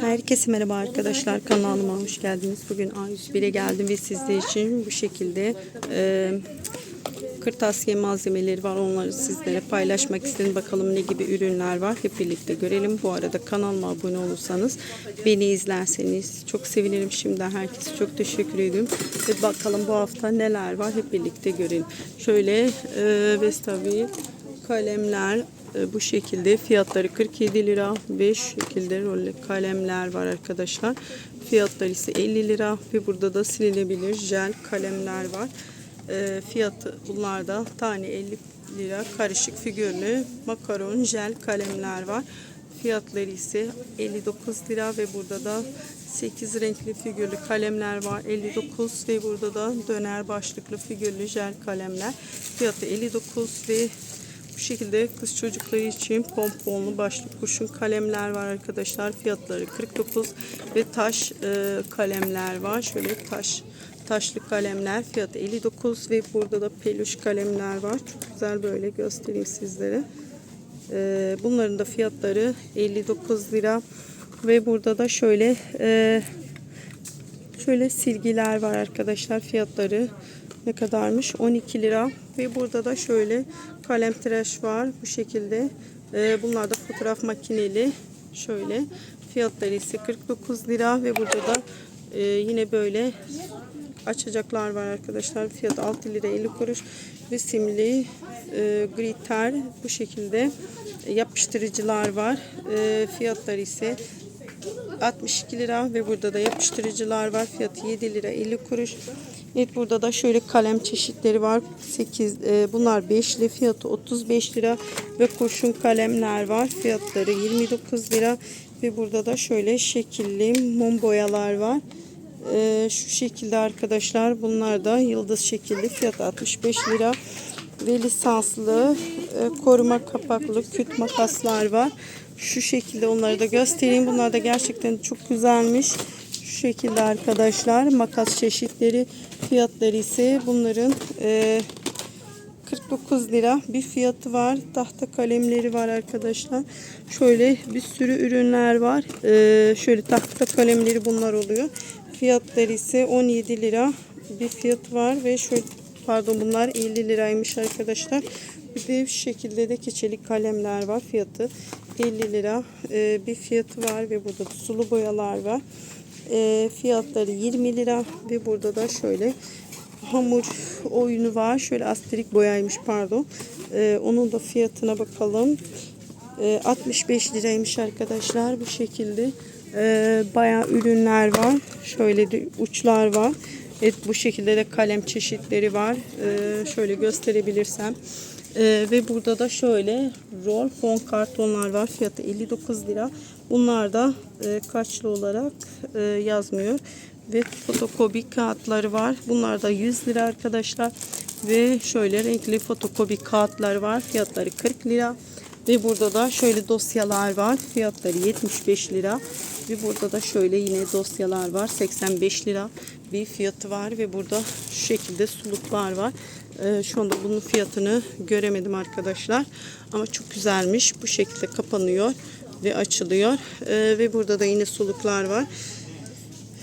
Herkese merhaba arkadaşlar kanalıma hoş geldiniz. Bugün A101'e geldim ve sizler için bu şekilde e, kırtasiye malzemeleri var. Onları sizlere paylaşmak istedim. Bakalım ne gibi ürünler var. Hep birlikte görelim. Bu arada kanalıma abone olursanız beni izlerseniz çok sevinirim. Şimdiden herkese çok teşekkür ediyorum. Ve bakalım bu hafta neler var. Hep birlikte görelim. Şöyle e, Vestavi kalemler bu şekilde fiyatları 47 lira 5 şekilde rolle kalemler var arkadaşlar. Fiyatları ise 50 lira ve burada da silinebilir jel kalemler var. E, fiyatı bunlarda tane 50 lira karışık figürlü makaron jel kalemler var. Fiyatları ise 59 lira ve burada da 8 renkli figürlü kalemler var. 59 ve burada da döner başlıklı figürlü jel kalemler. Fiyatı 59 ve şekilde kız çocukları için pomponlu başlık kurşun kalemler var arkadaşlar. Fiyatları 49 ve taş e, kalemler var. Şöyle taş taşlı kalemler fiyatı 59 ve burada da peluş kalemler var. Çok güzel böyle göstereyim sizlere. E, bunların da fiyatları 59 lira ve burada da şöyle e, Şöyle silgiler var arkadaşlar fiyatları ne kadarmış? 12 lira. Ve burada da şöyle kalem tıraş var. Bu şekilde. Ee, bunlar da fotoğraf makineli. Şöyle. Fiyatları ise 49 lira. Ve burada da e, yine böyle açacaklar var arkadaşlar. Fiyat 6 lira 50 kuruş. Ve simli e, glitter bu şekilde yapıştırıcılar var. E, fiyatları ise 62 lira. Ve burada da yapıştırıcılar var. Fiyatı 7 lira 50 kuruş. Evet burada da şöyle kalem çeşitleri var. 8 e, bunlar 5'li fiyatı 35 lira ve kurşun kalemler var. Fiyatları 29 lira ve burada da şöyle şekilli mum boyalar var. E, şu şekilde arkadaşlar bunlar da yıldız şekilli fiyatı 65 lira ve lisanslı e, koruma kapaklı küt makaslar var. Şu şekilde onları da göstereyim. Bunlar da gerçekten çok güzelmiş. Şekilde arkadaşlar makas çeşitleri fiyatları ise bunların e, 49 lira bir fiyatı var. Tahta kalemleri var arkadaşlar. Şöyle bir sürü ürünler var. E, şöyle tahta kalemleri bunlar oluyor. Fiyatları ise 17 lira bir fiyatı var ve şöyle pardon bunlar 50 liraymış arkadaşlar. Bir de şu şekilde de keçeli kalemler var. Fiyatı 50 lira e, bir fiyatı var ve burada da sulu boyalar var. E, fiyatları 20 lira ve burada da şöyle hamur oyunu var. Şöyle asterik boyaymış pardon. E, onun da fiyatına bakalım. E, 65 liraymış arkadaşlar bu şekilde. E, bayağı ürünler var. Şöyle de uçlar var. Evet bu şekilde de kalem çeşitleri var. E, şöyle gösterebilirsem. Ee, ve burada da şöyle rol fon kartonlar var. Fiyatı 59 lira. Bunlar da e, kaçlı olarak e, yazmıyor. Ve fotokopi kağıtları var. Bunlar da 100 lira arkadaşlar. Ve şöyle renkli fotokopi kağıtlar var. Fiyatları 40 lira. Ve burada da şöyle dosyalar var. Fiyatları 75 lira. Ve burada da şöyle yine dosyalar var. 85 lira bir fiyatı var. Ve burada şu şekilde suluklar var. Ee, şu anda bunun fiyatını göremedim arkadaşlar. Ama çok güzelmiş. Bu şekilde kapanıyor ve açılıyor. Ee, ve burada da yine suluklar var.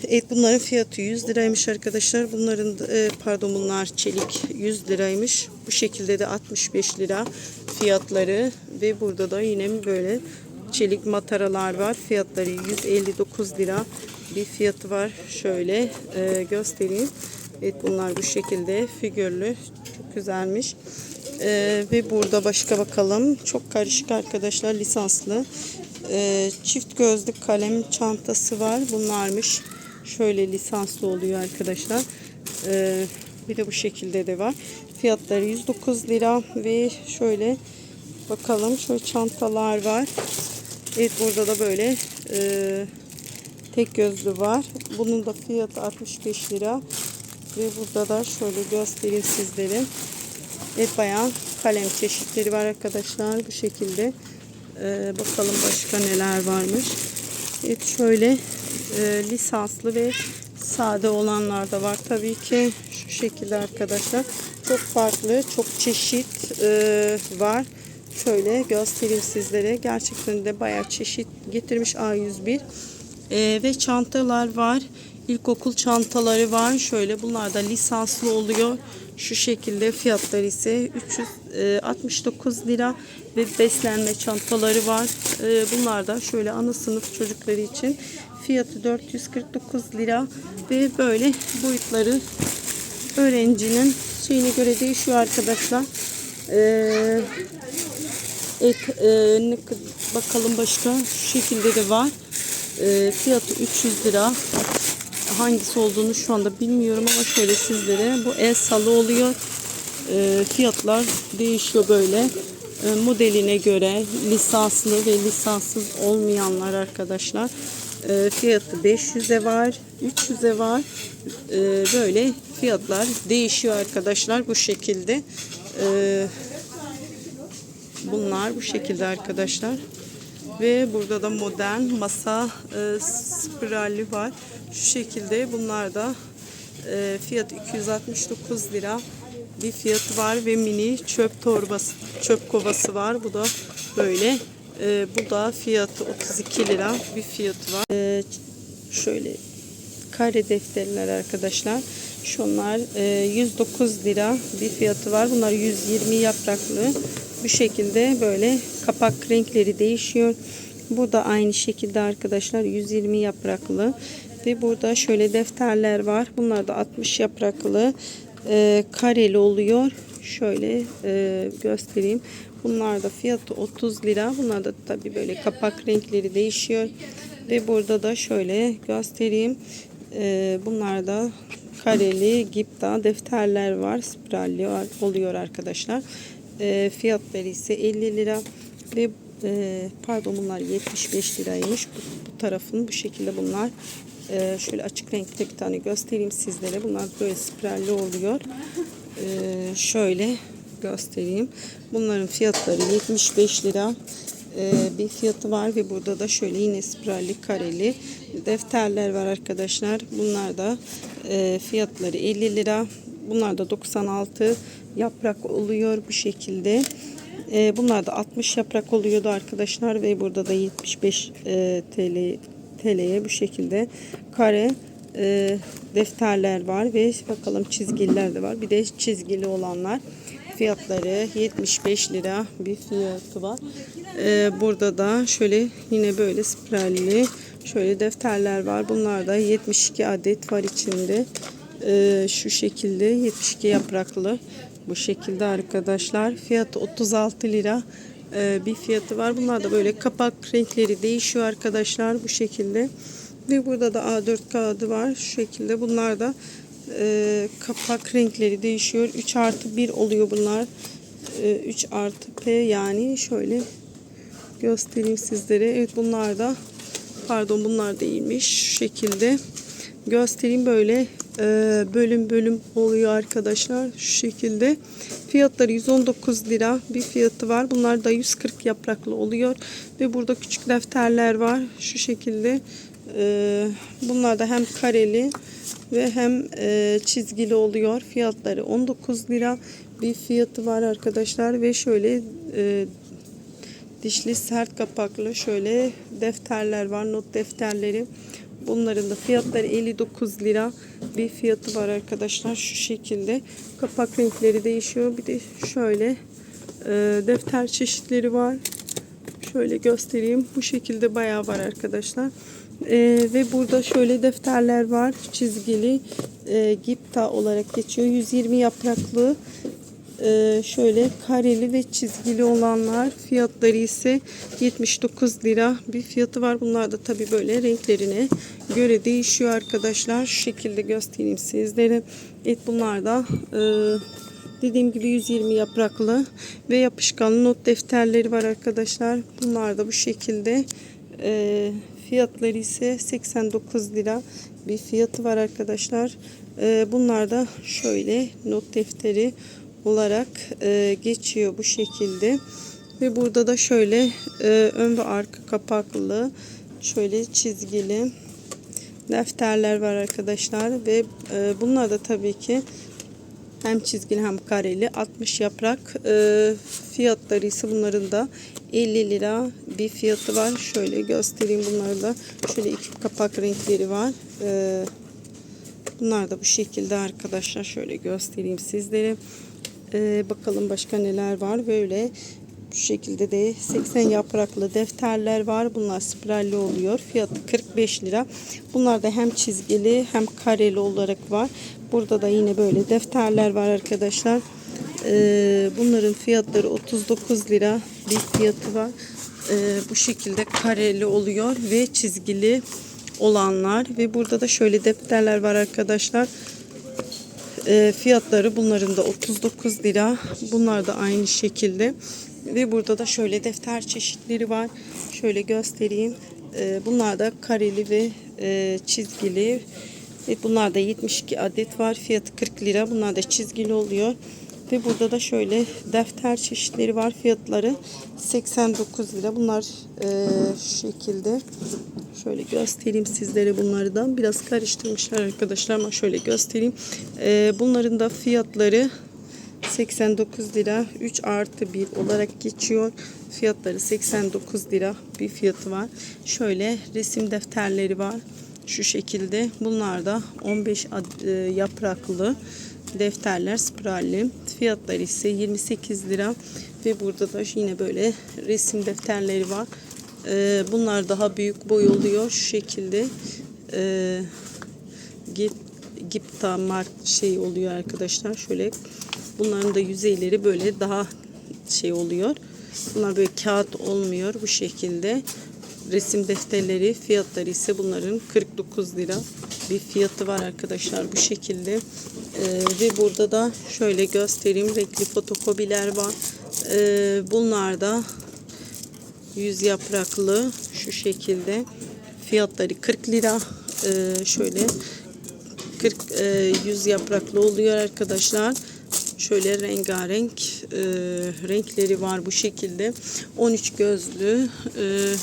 Evet bunların fiyatı 100 liraymış arkadaşlar. Bunların e, pardon bunlar çelik 100 liraymış. Bu şekilde de 65 lira fiyatları ve burada da yine böyle çelik mataralar var. Fiyatları 159 lira bir fiyatı var. Şöyle e, göstereyim. Evet bunlar bu şekilde figürlü. Çok güzelmiş. E, ve burada başka bakalım. Çok karışık arkadaşlar lisanslı. E, çift gözlük kalem çantası var. Bunlarmış. Şöyle lisanslı oluyor arkadaşlar. E, bir de bu şekilde de var. Fiyatları 109 lira ve şöyle bakalım. Şöyle çantalar var. Evet burada da böyle e, tek gözlü var. Bunun da fiyatı 65 lira. Ve burada da şöyle göstereyim sizlere. Evet bayağı kalem çeşitleri var arkadaşlar. Bu şekilde. Ee, bakalım başka neler varmış. Evet şöyle e, lisanslı ve sade olanlar da var. Tabii ki şu şekilde arkadaşlar. Çok farklı, çok çeşit e, var. Şöyle göstereyim sizlere. Gerçekten de bayağı çeşit getirmiş A101. Ee, ve çantalar var. İlkokul çantaları var. Şöyle bunlar da lisanslı oluyor. Şu şekilde fiyatları ise 369 lira ve beslenme çantaları var. Ee, bunlar da şöyle ana sınıf çocukları için fiyatı 449 lira ve böyle boyutları öğrencinin şeyine göre değişiyor arkadaşlar. Ee, et, e, bakalım başka şu şekilde de var. Ee, fiyatı 300 lira. Hangisi olduğunu şu anda bilmiyorum ama şöyle sizlere bu el salı oluyor. Ee, fiyatlar değişiyor böyle. Ee, modeline göre lisanslı ve lisanssız olmayanlar arkadaşlar. Ee, fiyatı 500'e var, 300'e var. Ee, böyle fiyatlar değişiyor arkadaşlar bu şekilde. Ee, Bunlar bu şekilde arkadaşlar. Ve burada da modern masa e, spirali var. Şu şekilde bunlar da e, fiyat 269 lira bir fiyatı var ve mini çöp torbası, çöp kovası var. Bu da böyle. E, bu da fiyatı 32 lira bir fiyatı var. E, şöyle kare defterler arkadaşlar. Şunlar e, 109 lira bir fiyatı var. Bunlar 120 yapraklı. Bu şekilde böyle kapak renkleri değişiyor. Bu da aynı şekilde arkadaşlar 120 yapraklı. Ve burada şöyle defterler var. Bunlar da 60 yapraklı. E, kareli oluyor. Şöyle e, göstereyim. Bunlar da fiyatı 30 lira. Bunlar da tabii böyle kapak renkleri değişiyor. Ve burada da şöyle göstereyim. Ee, bunlar da kareli gipta defterler var. Spiralli oluyor arkadaşlar. Ee, fiyatları ise 50 lira ve e, pardon bunlar 75 liraymış. Bu, bu tarafın bu şekilde bunlar. Ee, şöyle açık renkte bir tane göstereyim sizlere. Bunlar böyle spiralli oluyor. Ee, şöyle göstereyim. Bunların fiyatları 75 lira e, bir fiyatı var ve burada da şöyle yine spiralli kareli defterler var arkadaşlar. Bunlar da e, fiyatları 50 lira. Bunlar da 96 yaprak oluyor bu şekilde. E, bunlar da 60 yaprak oluyordu arkadaşlar ve burada da 75 e, TL TL'ye bu şekilde kare e, defterler var ve bakalım çizgiler de var. Bir de çizgili olanlar fiyatları 75 lira bir fiyatı var. Ee, burada da şöyle yine böyle spiralli şöyle defterler var. Bunlar da 72 adet var içinde. Ee, şu şekilde 72 yapraklı bu şekilde arkadaşlar. Fiyatı 36 lira ee, bir fiyatı var. Bunlar da böyle kapak renkleri değişiyor arkadaşlar bu şekilde. Ve burada da A4 kağıdı var. Şu şekilde bunlar da e, kapak renkleri değişiyor. 3 artı 1 oluyor bunlar. E, 3 artı P yani şöyle göstereyim sizlere. Evet bunlar da pardon bunlar değilmiş. Şu şekilde göstereyim böyle e, bölüm bölüm oluyor arkadaşlar. Şu şekilde. Fiyatları 119 lira bir fiyatı var. Bunlar da 140 yapraklı oluyor. Ve burada küçük defterler var. Şu şekilde. E, bunlar da hem kareli ve hem e, çizgili oluyor. Fiyatları 19 lira bir fiyatı var arkadaşlar. Ve şöyle e, dişli sert kapaklı şöyle defterler var. Not defterleri. Bunların da fiyatları 59 lira bir fiyatı var arkadaşlar. Şu şekilde kapak renkleri değişiyor. Bir de şöyle e, defter çeşitleri var. Şöyle göstereyim. Bu şekilde bayağı var arkadaşlar. E, ve burada şöyle defterler var. Çizgili e, Gipta olarak geçiyor. 120 yapraklı ee, şöyle kareli ve çizgili olanlar fiyatları ise 79 lira bir fiyatı var. Bunlar da tabi böyle renklerine göre değişiyor arkadaşlar. Şu şekilde göstereyim sizlere. Evet bunlar da e, dediğim gibi 120 yapraklı ve yapışkanlı not defterleri var arkadaşlar. Bunlar da bu şekilde e, fiyatları ise 89 lira bir fiyatı var arkadaşlar. E, bunlar da şöyle not defteri olarak e, geçiyor bu şekilde. Ve burada da şöyle e, ön ve arka kapaklı şöyle çizgili defterler var arkadaşlar ve e, bunlar da tabii ki hem çizgili hem kareli 60 yaprak fiyatları ise bunların da 50 lira bir fiyatı var. Şöyle göstereyim bunları da. Şöyle iki kapak renkleri var. Ee, bunlar da bu şekilde arkadaşlar. Şöyle göstereyim sizlere. Ee, bakalım başka neler var. Böyle bu şekilde de 80 yapraklı defterler var. Bunlar spiralli oluyor. Fiyatı 45 lira. Bunlar da hem çizgili hem kareli olarak var. Burada da yine böyle defterler var arkadaşlar. Ee, bunların fiyatları 39 lira bir fiyatı var. Ee, bu şekilde kareli oluyor ve çizgili olanlar ve burada da şöyle defterler var arkadaşlar. Ee, fiyatları bunların da 39 lira. Bunlar da aynı şekilde. Ve burada da şöyle defter çeşitleri var. Şöyle göstereyim. Bunlar da kareli ve e, çizgili. Bunlar da 72 adet var. Fiyatı 40 lira. Bunlar da çizgili oluyor. Ve burada da şöyle defter çeşitleri var. Fiyatları 89 lira. Bunlar e, şu şekilde. Şöyle göstereyim sizlere bunları da. Biraz karıştırmışlar arkadaşlar ama şöyle göstereyim. E, bunların da fiyatları 89 lira 3 artı 1 olarak geçiyor. Fiyatları 89 lira bir fiyatı var. Şöyle resim defterleri var. Şu şekilde. Bunlar da 15 ad- e, yapraklı defterler spiralli. Fiyatları ise 28 lira. Ve burada da yine böyle resim defterleri var. E, bunlar daha büyük boy oluyor. Şu şekilde. E, Gip, Gipta mark şey oluyor arkadaşlar. Şöyle bunların da yüzeyleri böyle daha şey oluyor. Bunlar böyle kağıt olmuyor bu şekilde. Resim defterleri fiyatları ise bunların 49 lira. Bir fiyatı var arkadaşlar bu şekilde. Ee, ve burada da şöyle göstereyim. Renkli fotokopiler var. Ee, bunlar da 100 yapraklı şu şekilde. Fiyatları 40 lira. Ee, şöyle 40 e, 100 yapraklı oluyor arkadaşlar. Şöyle rengarenk e, renkleri var bu şekilde. 13 gözlü e,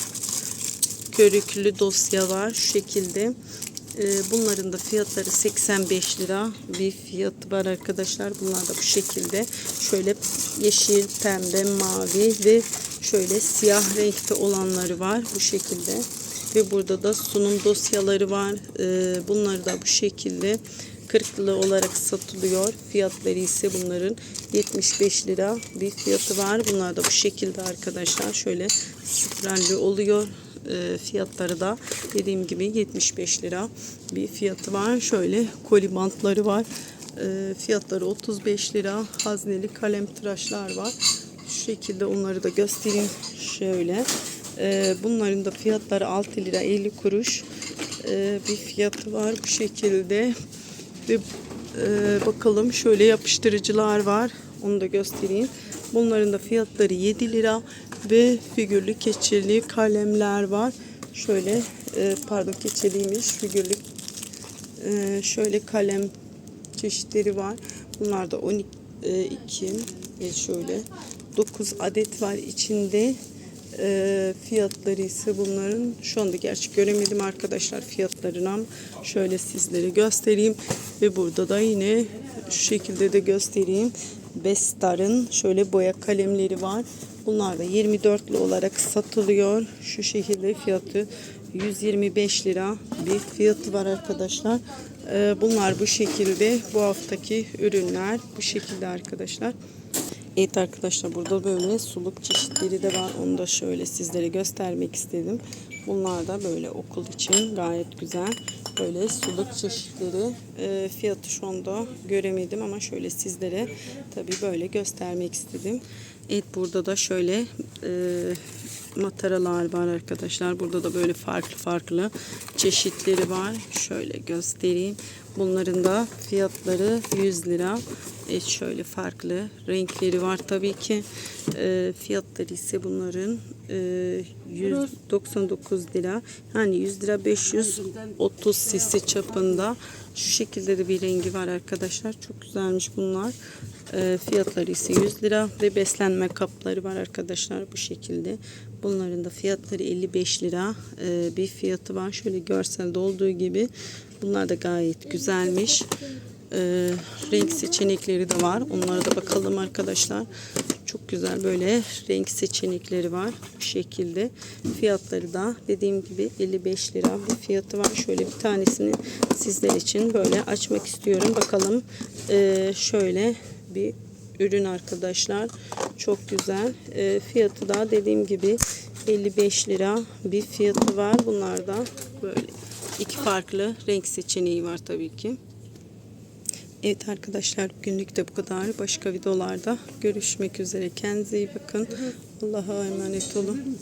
körüklü dosya var şu şekilde Ee, bunların da fiyatları 85 lira bir fiyatı var arkadaşlar. Bunlar da bu şekilde. Şöyle yeşil, pembe, mavi ve şöyle siyah renkte olanları var bu şekilde. Ve burada da sunum dosyaları var. Ee, bunları da bu şekilde kırklı olarak satılıyor. Fiyatları ise bunların 75 lira bir fiyatı var. Bunlar da bu şekilde arkadaşlar. Şöyle spiralli oluyor. E, fiyatları da dediğim gibi 75 lira bir fiyatı var. Şöyle koli bantları var. E, fiyatları 35 lira. Hazneli kalem tıraşlar var. Şu şekilde onları da göstereyim. Şöyle. E, bunların da fiyatları 6 lira 50 kuruş bir fiyatı var bu şekilde. Ve bakalım şöyle yapıştırıcılar var. Onu da göstereyim. Bunların da fiyatları 7 lira ve figürlü keçeli kalemler var. Şöyle e, pardon keçeliymiş figürlü e, şöyle kalem çeşitleri var. Bunlar da 12 e, e, şöyle 9 adet var içinde. E, fiyatları ise bunların şu anda gerçi göremedim arkadaşlar fiyatlarını ama şöyle sizlere göstereyim ve burada da yine şu şekilde de göstereyim Bestar'ın şöyle boya kalemleri var bunlar da 24'lü olarak satılıyor şu şekilde fiyatı 125 lira bir fiyatı var arkadaşlar E, bunlar bu şekilde bu haftaki ürünler bu şekilde arkadaşlar Evet arkadaşlar burada böyle suluk çeşitleri de var. Onu da şöyle sizlere göstermek istedim. Bunlar da böyle okul için gayet güzel. Böyle suluk çeşitleri. E, fiyatı şu anda göremedim ama şöyle sizlere tabii böyle göstermek istedim. Evet burada da şöyle e, mataralar var arkadaşlar. Burada da böyle farklı farklı çeşitleri var. Şöyle göstereyim. Bunların da fiyatları 100 lira. Evet şöyle farklı renkleri var tabii ki. E, fiyatları ise bunların e, 199 lira. Yani 100 lira 530 cc çapında. Şu şekilde de bir rengi var arkadaşlar. Çok güzelmiş bunlar. Fiyatları ise 100 lira ve beslenme kapları var arkadaşlar bu şekilde. Bunların da fiyatları 55 lira bir fiyatı var. Şöyle görselde olduğu gibi. Bunlar da gayet güzelmiş. E, renk seçenekleri de var. Onlara da bakalım arkadaşlar. Çok güzel böyle renk seçenekleri var. Bu şekilde. Fiyatları da dediğim gibi 55 lira bir fiyatı var. Şöyle bir tanesini sizler için böyle açmak istiyorum. Bakalım e, şöyle bir ürün arkadaşlar. Çok güzel. E, fiyatı da dediğim gibi 55 lira bir fiyatı var. Bunlar da böyle iki farklı renk seçeneği var tabii ki. Evet arkadaşlar günlük de bu kadar. Başka videolarda görüşmek üzere. Kendinize iyi bakın. Allah'a emanet olun.